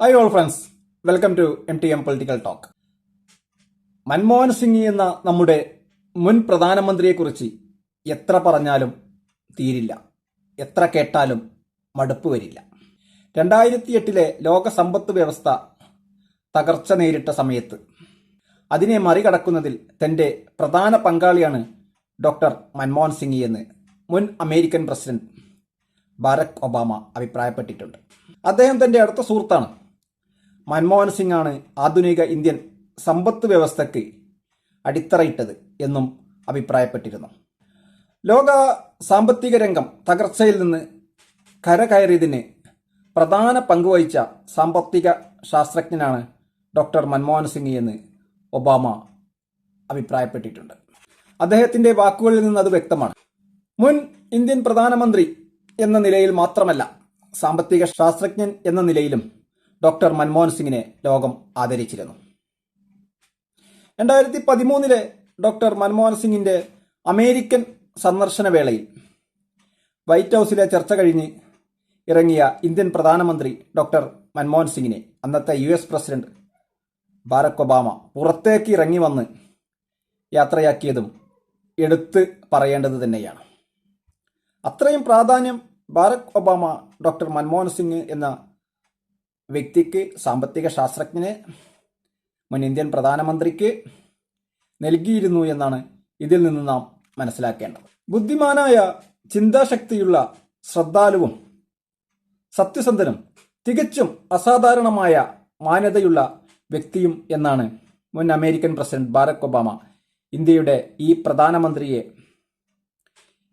Hi all friends welcome to M T M political talk Manmohan Singh എന്ന നമ്മുടെ മുൻ പ്രധാനമന്ത്രിയെക്കുറിച്ച് എത്ര പറഞ്ഞാലും തീരില്ല. എത്ര കേട്ടാലും മടുപ്പ് വരില്ല. രണ്ടായിരത്തി എട്ടിലെ ലോക സമ്പത്ത് വ്യവസ്ഥ തകർച്ച നേരിട്ട സമയത്ത് അതിനെ മറികടക്കുന്നതിൽ തന്റെ പ്രധാന പങ്കാളിയാണ് ഡോക്ടർ മൻമോഹൻ സിംഗ് എന്ന് മുൻ അമേരിക്കൻ പ്രസിഡന്റ് ബാരക് ഒബാമ അഭിപ്രായപ്പെട്ടിട്ടുണ്ട്. അദ്ദേഹം തന്റെ അടുത്ത സുഹൃത്താണ്. മൻമോഹൻ സിംഗ് ആണ് ആധുനിക ഇന്ത്യൻ സമ്പത്ത് വ്യവസ്ഥയ്ക്ക് അടിത്തറയിട്ടത് എന്നും അഭിപ്രായപ്പെട്ടിരുന്നു. ലോക സാമ്പത്തിക രംഗം തകർച്ചയിൽ നിന്ന് കരകയറിയതിന് പ്രധാന പങ്കുവഹിച്ച സാമ്പത്തിക ശാസ്ത്രജ്ഞനാണ് ഡോക്ടർ മൻമോഹൻ സിംഗ് എന്ന് ഒബാമ അഭിപ്രായപ്പെട്ടിട്ടുണ്ട്. അദ്ദേഹത്തിന്റെ വാക്കുകളിൽ നിന്ന് അത് വ്യക്തമാണ്. മുൻ ഇന്ത്യൻ പ്രധാനമന്ത്രി എന്ന നിലയിൽ മാത്രമല്ല സാമ്പത്തിക ശാസ്ത്രജ്ഞൻ എന്ന നിലയിലും ഡോക്ടർ മൻമോഹൻ സിംഗിനെ ലോകം ആദരിച്ചിരുന്നു. രണ്ടായിരത്തി പതിമൂന്നിലെ ഡോക്ടർ മൻമോഹൻ സിംഗിന്റെ അമേരിക്കൻ സന്ദർശന വേളയിൽ വൈറ്റ് ഹൗസിലെ ചർച്ച കഴിഞ്ഞ് ഇറങ്ങിയ ഇന്ത്യൻ പ്രധാനമന്ത്രി ഡോക്ടർ മൻമോഹൻ സിംഗിനെ അന്നത്തെ U S president Barack Obama പുറത്തേക്ക് ഇറങ്ങി വന്ന് യാത്രയാക്കിയതും എടുത്ത് പറയേണ്ടത് തന്നെയാണ്. അത്രയും പ്രാധാന്യം Barack Obama doctor Manmohan Singh എന്ന വ്യക്തിക്ക് സാമ്പത്തിക ശാസ്ത്രജ്ഞന് മുൻ ഇന്ത്യൻ പ്രധാനമന്ത്രിക്ക് നൽകിയിരുന്നു എന്നാണ് ഇതിൽ നിന്ന് നാം മനസ്സിലാക്കേണ്ടത്. ബുദ്ധിമാനായ ചിന്താശക്തിയുള്ള ശ്രദ്ധാലുവും സത്യസന്ധനും തികച്ചും അസാധാരണമായ മാന്യതയുള്ള വ്യക്തിയും എന്നാണ് മുൻ അമേരിക്കൻ പ്രസിഡന്റ് ബാരക് ഒബാമ ഇന്ത്യയുടെ ഈ പ്രധാനമന്ത്രിയെ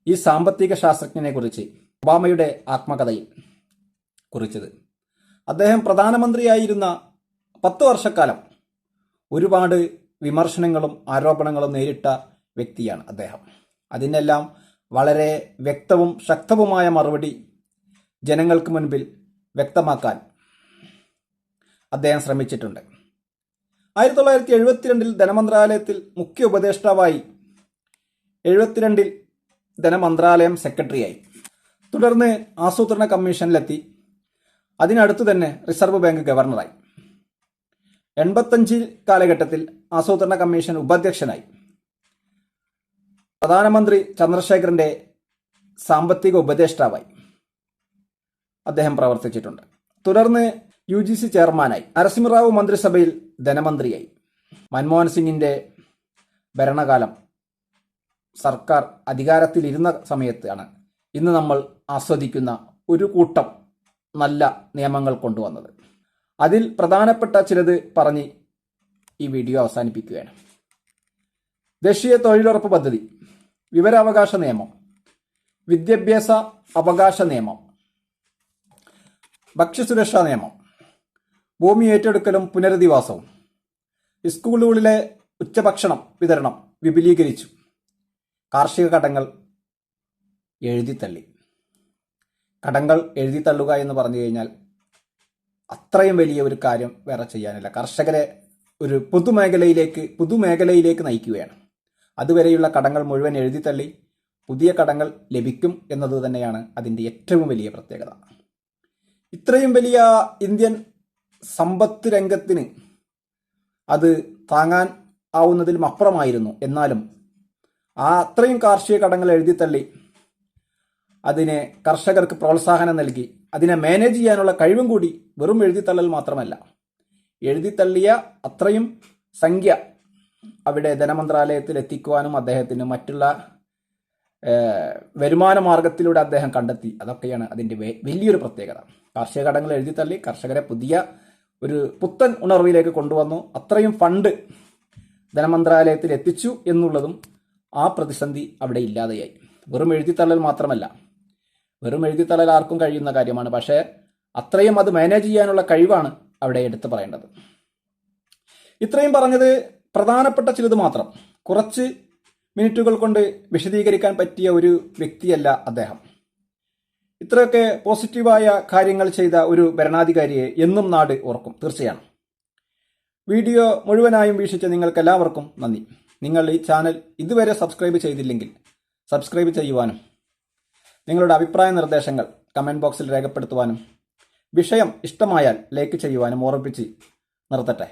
ഈ സാമ്പത്തിക ശാസ്ത്രജ്ഞനെ കുറിച്ച് ഒബാമയുടെ ആത്മകഥയിൽ കുറിച്ചത്. അദ്ദേഹം പ്രധാനമന്ത്രിയായിരുന്ന പത്ത് വർഷക്കാലം ഒരുപാട് വിമർശനങ്ങളും ആരോപണങ്ങളും നേരിട്ട വ്യക്തിയാണ് അദ്ദേഹം. അതിനെല്ലാം വളരെ വ്യക്തവും ശക്തവുമായ മറുപടി ജനങ്ങൾക്ക് മുൻപിൽ വ്യക്തമാക്കാൻ അദ്ദേഹം ശ്രമിച്ചിട്ടുണ്ട്. ആയിരത്തി തൊള്ളായിരത്തി എഴുപത്തിരണ്ടിൽ ധനമന്ത്രാലയത്തിൽ മുഖ്യ ഉപദേഷ്ടാവായി എഴുപത്തിരണ്ടിൽ ധനമന്ത്രാലയം സെക്രട്ടറിയായി. തുടർന്ന് ആസൂത്രണ കമ്മീഷനിലെത്തി. അതിനടുത്തു തന്നെ റിസർവ് ബാങ്ക് ഗവർണറായി. എൺപത്തഞ്ചിൽ കാലഘട്ടത്തിൽ ആസൂത്രണ കമ്മീഷൻ ഉപാധ്യക്ഷനായി. പ്രധാനമന്ത്രി ചന്ദ്രശേഖരന്റെ സാമ്പത്തിക ഉപദേഷ്ടാവായി. അദ്ദേഹം പ്രവർത്തിച്ചിട്ടുണ്ട്. തുടർന്ന് യു ജി സി ചെയർമാനായി. നരസിംഹറാവു മന്ത്രിസഭയിൽ ധനമന്ത്രിയായി. മൻമോഹൻ സിംഗിന്റെ ഭരണകാലം സർക്കാർ അധികാരത്തിലിരുന്ന സമയത്താണ് ഇന്ന് നമ്മൾ ആസ്വദിക്കുന്ന ഒരു കൂട്ടം നല്ല നിയമങ്ങൾ കൊണ്ടുവന്നത്. അതിൽ പ്രധാനപ്പെട്ട ചിലത് പറഞ്ഞ് ഈ വീഡിയോ അവസാനിപ്പിക്കുകയാണ്. ദേശീയ തൊഴിലുറപ്പ് പദ്ധതി വിവരാവകാശ നിയമം വിദ്യാഭ്യാസ അവകാശ നിയമം ഭക്ഷ്യസുരക്ഷാ നിയമം ഭൂമി ഏറ്റെടുക്കലും പുനരധിവാസവും സ്കൂളുകളിലെ ഉച്ചഭക്ഷണം വിതരണം വിപുലീകരിച്ചു. കാർഷിക കടങ്ങൾ എഴുതിത്തള്ളി. കടങ്ങൾ എഴുതിത്തള്ളുക എന്ന് പറഞ്ഞു കഴിഞ്ഞാൽ അത്രയും വലിയ ഒരു കാര്യം വേറെ ചെയ്യാനില്ല. കർഷകരെ ഒരു പൊതുമേഖലയിലേക്ക് പുതുമേഖലയിലേക്ക് നയിക്കുകയാണ്. അതുവരെയുള്ള കടങ്ങൾ മുഴുവൻ എഴുതിത്തള്ളി പുതിയ കടങ്ങൾ ലഭിക്കും എന്നത് തന്നെയാണ് അതിന്റെ ഏറ്റവും വലിയ പ്രത്യേകത. ഇത്രയും വലിയ ഇന്ത്യൻ സമ്പത്ത് രംഗത്തിന് അത് താങ്ങാൻ ആവുന്നതിലും അപ്പുറമായിരുന്നു. എന്നാലും ആ അത്രയും കാർഷിക കടങ്ങൾ എഴുതിത്തള്ളി അതിനെ കർഷകർക്ക് പ്രോത്സാഹനം നൽകി. അതിനെ മാനേജ് ചെയ്യാനുള്ള കഴിവും കൂടി വെറും എഴുതിത്തള്ളൽ മാത്രമല്ല. എഴുതിത്തള്ളിയ അത്രയും സംഖ്യ അവിടെ ധനമന്ത്രാലയത്തിൽ എത്തിക്കുവാനും അദ്ദേഹത്തിന് മറ്റുള്ള വരുമാന മാർഗത്തിലൂടെ അദ്ദേഹം കണ്ടെത്തി. അതൊക്കെയാണ് അതിന്റെ വലിയൊരു പ്രത്യേകത. കാർഷിക കടങ്ങൾ എഴുതിത്തള്ളി കർഷകരെ പുതിയ ഒരു പുത്തൻ ഉണർവിലേക്ക് കൊണ്ടുവന്നു. അത്രയും ഫണ്ട് ധനമന്ത്രാലയത്തിൽ എത്തിച്ചു എന്നുള്ളതും ആ പ്രതിസന്ധി അവിടെ ഇല്ലാതെയായി. വെറും എഴുതിത്തള്ളൽ മാത്രമല്ല വെറും എഴുതിത്തള്ളൽ ആർക്കും കഴിയുന്ന കാര്യമാണ്. പക്ഷേ അത്രയും അത് മാനേജ് ചെയ്യാനുള്ള കഴിവാണ് അവിടെ എടുത്തു പറയേണ്ടത്. ഇത്രയും പറഞ്ഞത് പ്രധാനപ്പെട്ട ചിലത് മാത്രം. കുറച്ച് മിനിറ്റുകൾ കൊണ്ട് വിശദീകരിക്കാൻ പറ്റിയ ഒരു വ്യക്തിയല്ല അദ്ദേഹം. ഇത്രയൊക്കെ പോസിറ്റീവായ കാര്യങ്ങൾ ചെയ്ത ഒരു ഭരണാധികാരിയെ എന്നും നാട് ഓർക്കും. തീർച്ചയാണ്. വീഡിയോ മുഴുവനായും വീക്ഷിച്ച നിങ്ങൾക്കെല്ലാവർക്കും നന്ദി. നിങ്ങൾ ഈ ചാനൽ ഇതുവരെ സബ്സ്ക്രൈബ് ചെയ്തില്ലെങ്കിൽ സബ്സ്ക്രൈബ് ചെയ്യുവാനും നിങ്ങളുടെ അഭിപ്രായ നിർദ്ദേശങ്ങൾ കമന്റ് ബോക്സിൽ രേഖപ്പെടുത്തുവാനും വിഷയം ഇഷ്ടമായാൽ ലൈക്ക് ചെയ്യുവാനും ഓർമ്മിപ്പിച്ച് നിർത്തട്ടെ.